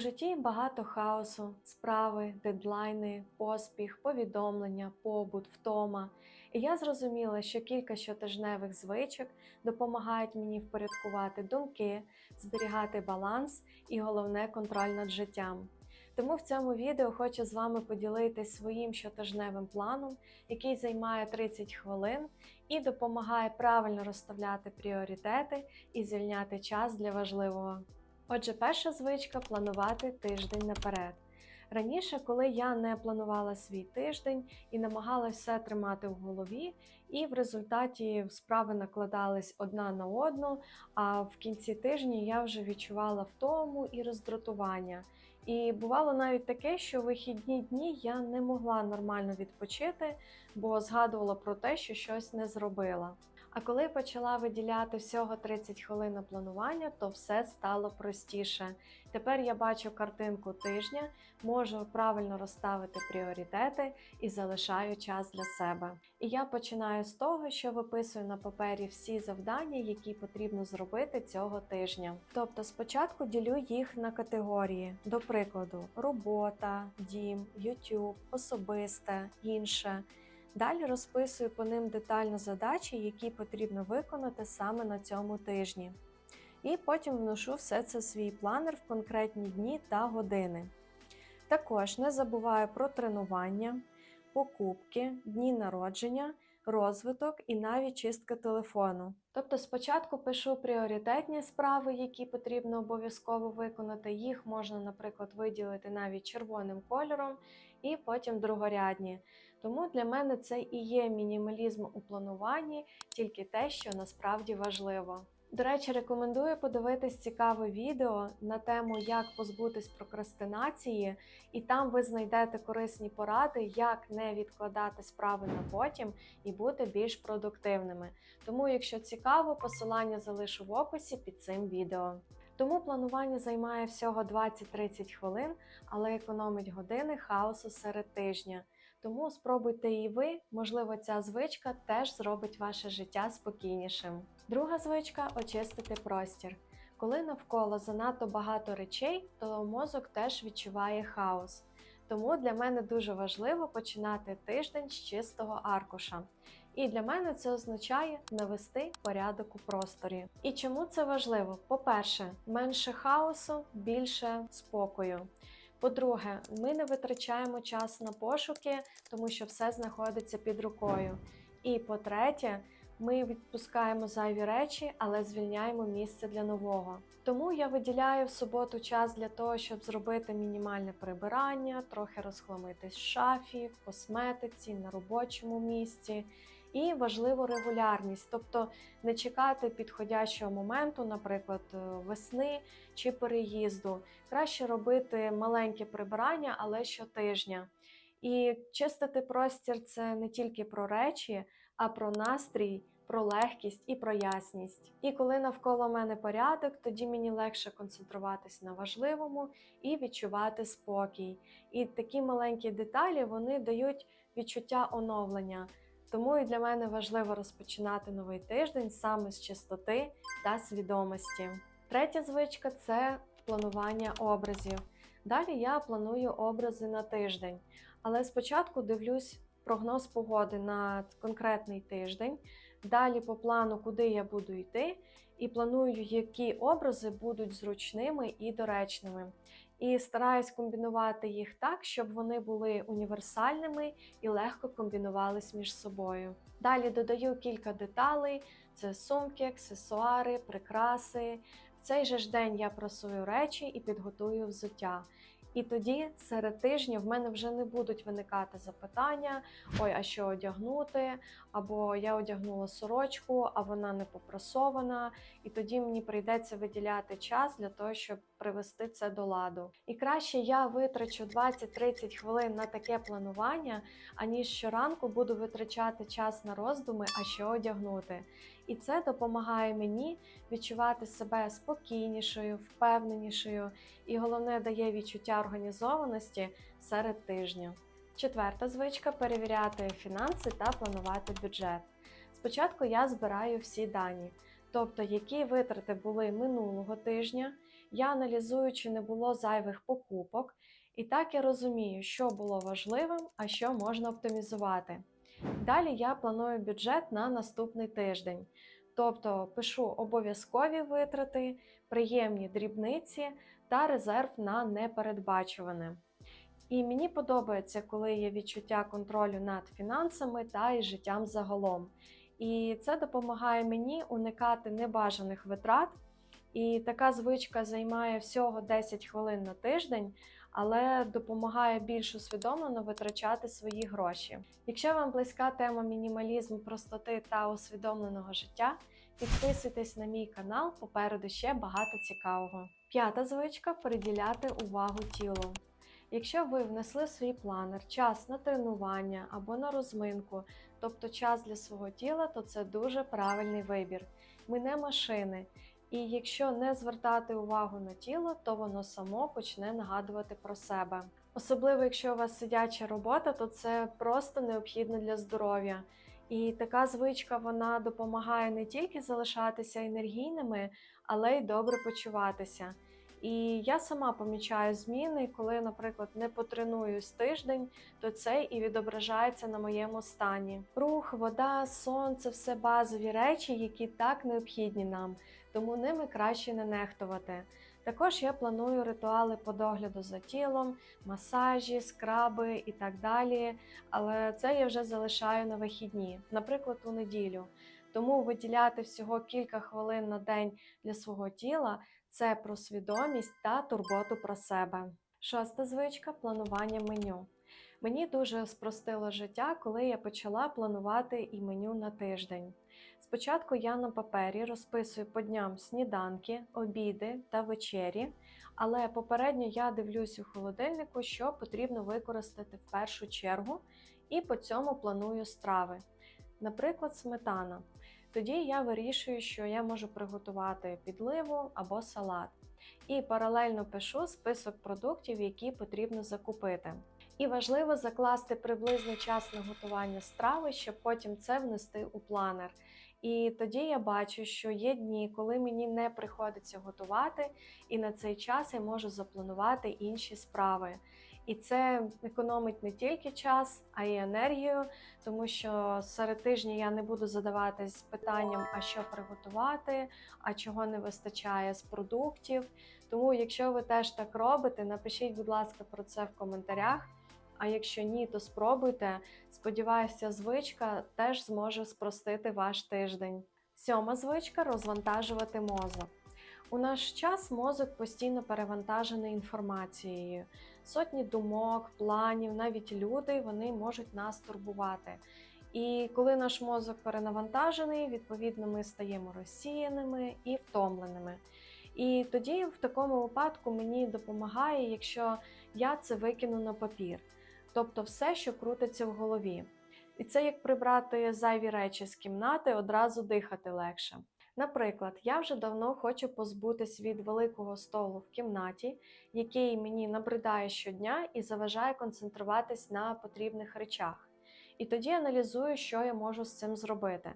житті багато хаосу, справи, дедлайни, поспіх, повідомлення, побут, втома. І я зрозуміла, що кілька щотижневих звичок допомагають мені впорядкувати думки, зберігати баланс і головне контроль над життям. Тому в цьому відео хочу з вами поділитися своїм щотижневим планом, який займає 30 хвилин і допомагає правильно розставляти пріоритети і звільняти час для важливого. Отже, перша звичка планувати тиждень наперед. Раніше, коли я не планувала свій тиждень і намагалася все тримати в голові, і в результаті справи накладались одна на одну, а в кінці тижня я вже відчувала втому і роздратування. І бувало навіть таке, що вихідні дні я не могла нормально відпочити, бо згадувала про те, що щось не зробила. А коли почала виділяти всього 30 хвилин на планування, то все стало простіше. Тепер я бачу картинку тижня, можу правильно розставити пріоритети і залишаю час для себе. І я починаю з того, що виписую на папері всі завдання, які потрібно зробити цього тижня. Тобто спочатку ділю їх на категорії, до прикладу, робота, дім, YouTube, особисте, інше. Далі розписую по ним детально задачі, які потрібно виконати саме на цьому тижні. І потім вношу все це в свій планер в конкретні дні та години. Також не забуваю про тренування, покупки, дні народження, розвиток і навіть чистка телефону. Тобто спочатку пишу пріоритетні справи, які потрібно обов'язково виконати. Їх можна, наприклад, виділити навіть червоним кольором, і потім другорядні. Тому для мене це і є мінімалізм у плануванні, тільки те, що насправді важливо. До речі, рекомендую подивитись цікаве відео на тему, як позбутись прокрастинації, і там ви знайдете корисні поради, як не відкладати справи на потім і бути більш продуктивними. Тому, якщо цікаво, посилання залишу в описі під цим відео. Тому планування займає всього 20-30 хвилин, але економить години хаосу серед тижня. Тому спробуйте і ви, можливо, ця звичка теж зробить ваше життя спокійнішим. Друга звичка очистити простір. Коли навколо занадто багато речей, то мозок теж відчуває хаос. Тому для мене дуже важливо починати тиждень з чистого аркуша. І для мене це означає навести порядок у просторі. І чому це важливо? По-перше, менше хаосу, більше спокою. По-друге, ми не витрачаємо час на пошуки, тому що все знаходиться під рукою. І по-третє, ми відпускаємо зайві речі, але звільняємо місце для нового. Тому я виділяю в суботу час для того, щоб зробити мінімальне прибирання, трохи розхламитись в шафі, в косметиці, на робочому місці. І важливо регулярність, тобто не чекати підходящого моменту, наприклад, е, весни чи переїзду. Краще робити маленьке прибирання, але щотижня. І чистити простір це не тільки про речі, а про настрій, про легкість і про ясність. І коли навколо мене порядок, тоді мені легше концентруватись на важливому і відчувати спокій. І такі маленькі деталі вони дають відчуття оновлення. Тому і для мене важливо розпочинати новий тиждень саме з чистоти та свідомості. Третя звичка це планування образів. Далі я планую образи на тиждень, але спочатку дивлюсь прогноз погоди на конкретний тиждень. Далі по плану, куди я буду йти, і планую, які образи будуть зручними і доречними. І стараюсь комбінувати їх так, щоб вони були універсальними і легко комбінувались між собою. Далі додаю кілька деталей: це сумки, аксесуари, прикраси. В цей же ж день я прасую речі і підготую взуття. І тоді серед тижня в мене вже не будуть виникати запитання: ой, а що одягнути? Або я одягнула сорочку, а вона не попрасована. І тоді мені прийдеться виділяти час для того, щоб привести це до ладу. І краще я витрачу 20-30 хвилин на таке планування, аніж щоранку буду витрачати час на роздуми, а що одягнути. І це допомагає мені відчувати себе спокійнішою, впевненішою, і головне дає відчуття організованості серед тижня. Четверта звичка перевіряти фінанси та планувати бюджет. Спочатку я збираю всі дані, тобто які витрати були минулого тижня, я аналізую, чи не було зайвих покупок, і так я розумію, що було важливим, а що можна оптимізувати. Далі я планую бюджет на наступний тиждень, тобто пишу обов'язкові витрати, приємні дрібниці та резерв на непередбачуване. І мені подобається, коли є відчуття контролю над фінансами та і життям загалом. І це допомагає мені уникати небажаних витрат. І така звичка займає всього 10 хвилин на тиждень, але допомагає більш усвідомлено витрачати свої гроші. Якщо вам близька тема мінімалізму, простоти та усвідомленого життя, підписуйтесь на мій канал, попереду ще багато цікавого. П'ята звичка приділяти увагу тілу. Якщо ви внесли в свій планер час на тренування або на розминку, тобто час для свого тіла, то це дуже правильний вибір. Ми не машини, і якщо не звертати увагу на тіло, то воно само почне нагадувати про себе. Особливо, якщо у вас сидяча робота, то це просто необхідно для здоров'я. І така звичка вона допомагає не тільки залишатися енергійними, але й добре почуватися. І я сама помічаю зміни, коли, наприклад, не потренуюсь тиждень, то це і відображається на моєму стані. Рух, вода, сонце все базові речі, які так необхідні нам, тому ними краще не нехтувати. Також я планую ритуали по догляду за тілом, масажі, скраби і так далі. Але це я вже залишаю на вихідні, наприклад, у неділю. Тому виділяти всього кілька хвилин на день для свого тіла це про свідомість та турботу про себе. Шоста звичка планування меню. Мені дуже спростило життя, коли я почала планувати і меню на тиждень. Спочатку я на папері розписую по дням сніданки, обіди та вечері, але попередньо я дивлюсь у холодильнику, що потрібно використати в першу чергу, і по цьому планую страви. Наприклад, сметана. Тоді я вирішую, що я можу приготувати підливу або салат. І паралельно пишу список продуктів, які потрібно закупити. І важливо закласти приблизний час на готування страви, щоб потім це внести у планер. І тоді я бачу, що є дні, коли мені не приходиться готувати, і на цей час я можу запланувати інші справи. І це економить не тільки час, а й енергію, тому що серед тижня я не буду задаватись питанням, а що приготувати, а чого не вистачає з продуктів. Тому, якщо ви теж так робите, напишіть, будь ласка, про це в коментарях. А якщо ні, то спробуйте. Сподіваюся, звичка теж зможе спростити ваш тиждень. Сьома звичка розвантажувати мозок. У наш час мозок постійно перевантажений інформацією. Сотні думок, планів, навіть люди вони можуть нас турбувати. І коли наш мозок перенавантажений, відповідно ми стаємо розсіяними і втомленими. І тоді в такому випадку мені допомагає, якщо я це викину на папір, тобто все, що крутиться в голові. І це як прибрати зайві речі з кімнати, одразу дихати легше. Наприклад, я вже давно хочу позбутись від великого столу в кімнаті, який мені набридає щодня і заважає концентруватись на потрібних речах. І тоді аналізую, що я можу з цим зробити.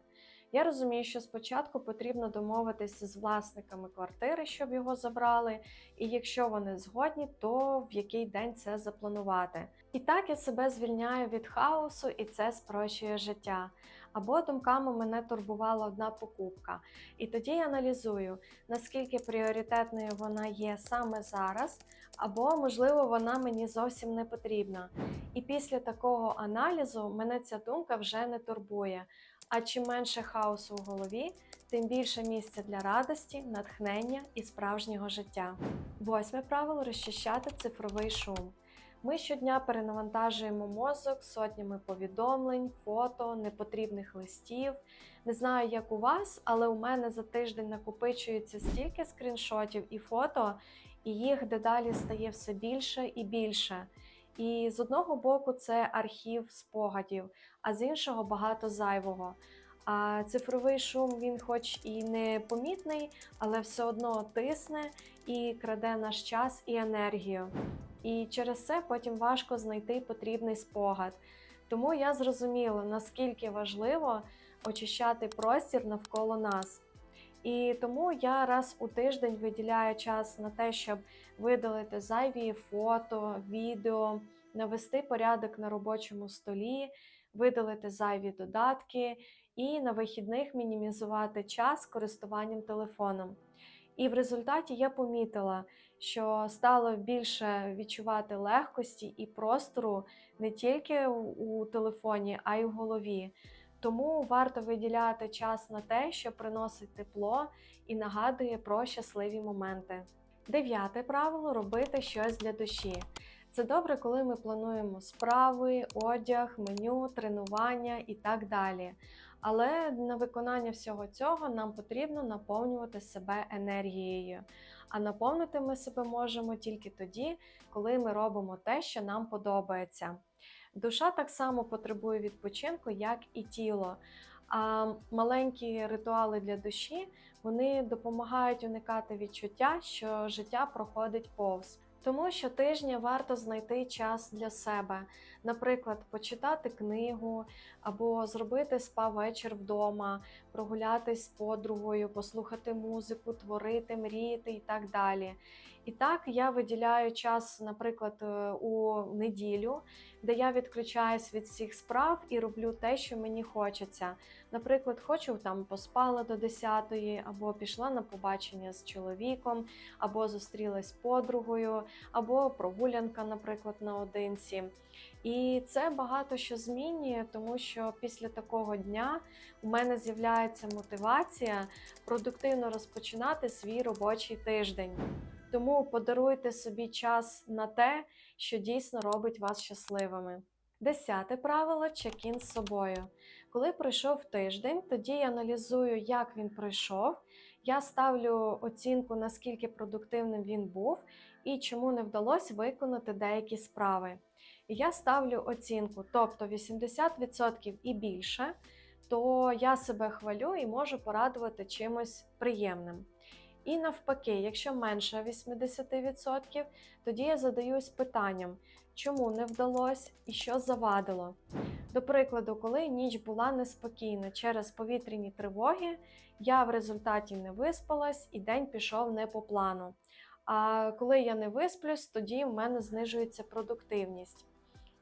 Я розумію, що спочатку потрібно домовитися з власниками квартири, щоб його забрали, і якщо вони згодні, то в який день це запланувати. І так я себе звільняю від хаосу, і це спрощує життя. Або думками мене турбувала одна покупка. І тоді я аналізую, наскільки пріоритетною вона є саме зараз, або, можливо, вона мені зовсім не потрібна. І після такого аналізу мене ця думка вже не турбує. А чим менше хаосу в голові, тим більше місця для радості, натхнення і справжнього життя. Восьме правило розчищати цифровий шум. Ми щодня перенавантажуємо мозок сотнями повідомлень, фото, непотрібних листів. Не знаю, як у вас, але у мене за тиждень накопичується стільки скріншотів і фото, і їх дедалі стає все більше і більше. І з одного боку, це архів спогадів, а з іншого багато зайвого. А цифровий шум він, хоч і не помітний, але все одно тисне і краде наш час і енергію. І через це потім важко знайти потрібний спогад. Тому я зрозуміла, наскільки важливо очищати простір навколо нас. І тому я раз у тиждень виділяю час на те, щоб видалити зайві фото, відео, навести порядок на робочому столі, видалити зайві додатки і на вихідних мінімізувати час користуванням телефоном. І в результаті я помітила, що стало більше відчувати легкості і простору не тільки у у телефоні, а й в голові. Тому варто виділяти час на те, що приносить тепло і нагадує про щасливі моменти. Дев'яте правило робити щось для душі. Це добре, коли ми плануємо справи, одяг, меню, тренування і так далі. Але на виконання всього цього нам потрібно наповнювати себе енергією. А наповнити ми себе можемо тільки тоді, коли ми робимо те, що нам подобається. Душа так само потребує відпочинку, як і тіло. А маленькі ритуали для душі вони допомагають уникати відчуття, що життя проходить повз. Тому щотижня варто знайти час для себе, наприклад, почитати книгу або зробити спа-вечір вдома, прогулятись з подругою, послухати музику, творити, мріяти і так далі. І так я виділяю час, наприклад, е, у неділю, де я відключаюсь від всіх справ і роблю те, що мені хочеться. Наприклад, хочу там поспала до 10-ї, або пішла на побачення з чоловіком, або зустрілась з подругою, або прогулянка, наприклад, наодинці. І це багато що змінює, тому що після такого дня у мене з'являється мотивація продуктивно розпочинати свій робочий тиждень. Тому подаруйте собі час на те, що дійсно робить вас щасливими. Десяте правило чекін з собою. Коли пройшов тиждень, тоді я аналізую, як він пройшов. Я ставлю оцінку, наскільки продуктивним він був і чому не вдалося виконати деякі справи. Я ставлю оцінку, тобто 80% і більше, то я себе хвалю і можу порадувати чимось приємним. І навпаки, якщо менше 80%, тоді я задаюсь питанням, чому не вдалося і що завадило. До прикладу, коли ніч була неспокійна через повітряні тривоги, я в результаті не виспалась і день пішов не по плану. А коли я не висплюсь, тоді в мене знижується продуктивність.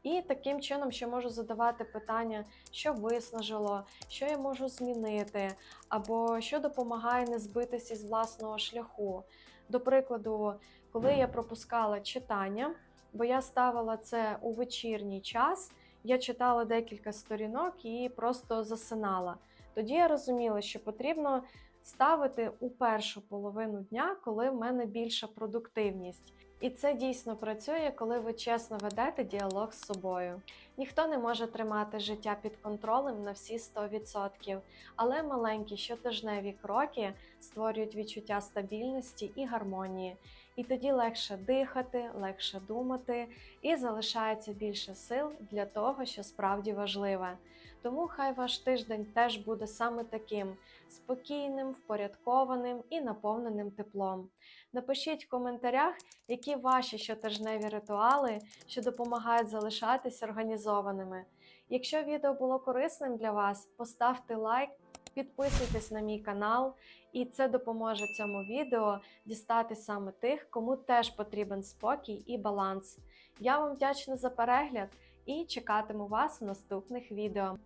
І таким чином ще можу задавати питання, що виснажило, що я можу змінити, або що допомагає не збитися з власного шляху. До прикладу, коли я пропускала читання, бо я ставила це у вечірній час, я читала декілька сторінок і просто засинала. Тоді я розуміла, що потрібно ставити у першу половину дня, коли в мене більша продуктивність. І це дійсно працює, коли ви чесно ведете діалог з собою. Ніхто не може тримати життя під контролем на всі 100%, але маленькі щотижневі кроки створюють відчуття стабільності і гармонії. І тоді легше дихати, легше думати, і залишається більше сил для того, що справді важливе. Тому хай ваш тиждень теж буде саме таким спокійним, впорядкованим і наповненим теплом. Напишіть в коментарях, які ваші щотижневі ритуали, що допомагають залишатись організованими. Якщо відео було корисним для вас, поставте лайк, підписуйтесь на мій канал, і це допоможе цьому відео дістати саме тих, кому теж потрібен спокій і баланс. Я вам вдячна за перегляд і чекатиму вас в наступних відео.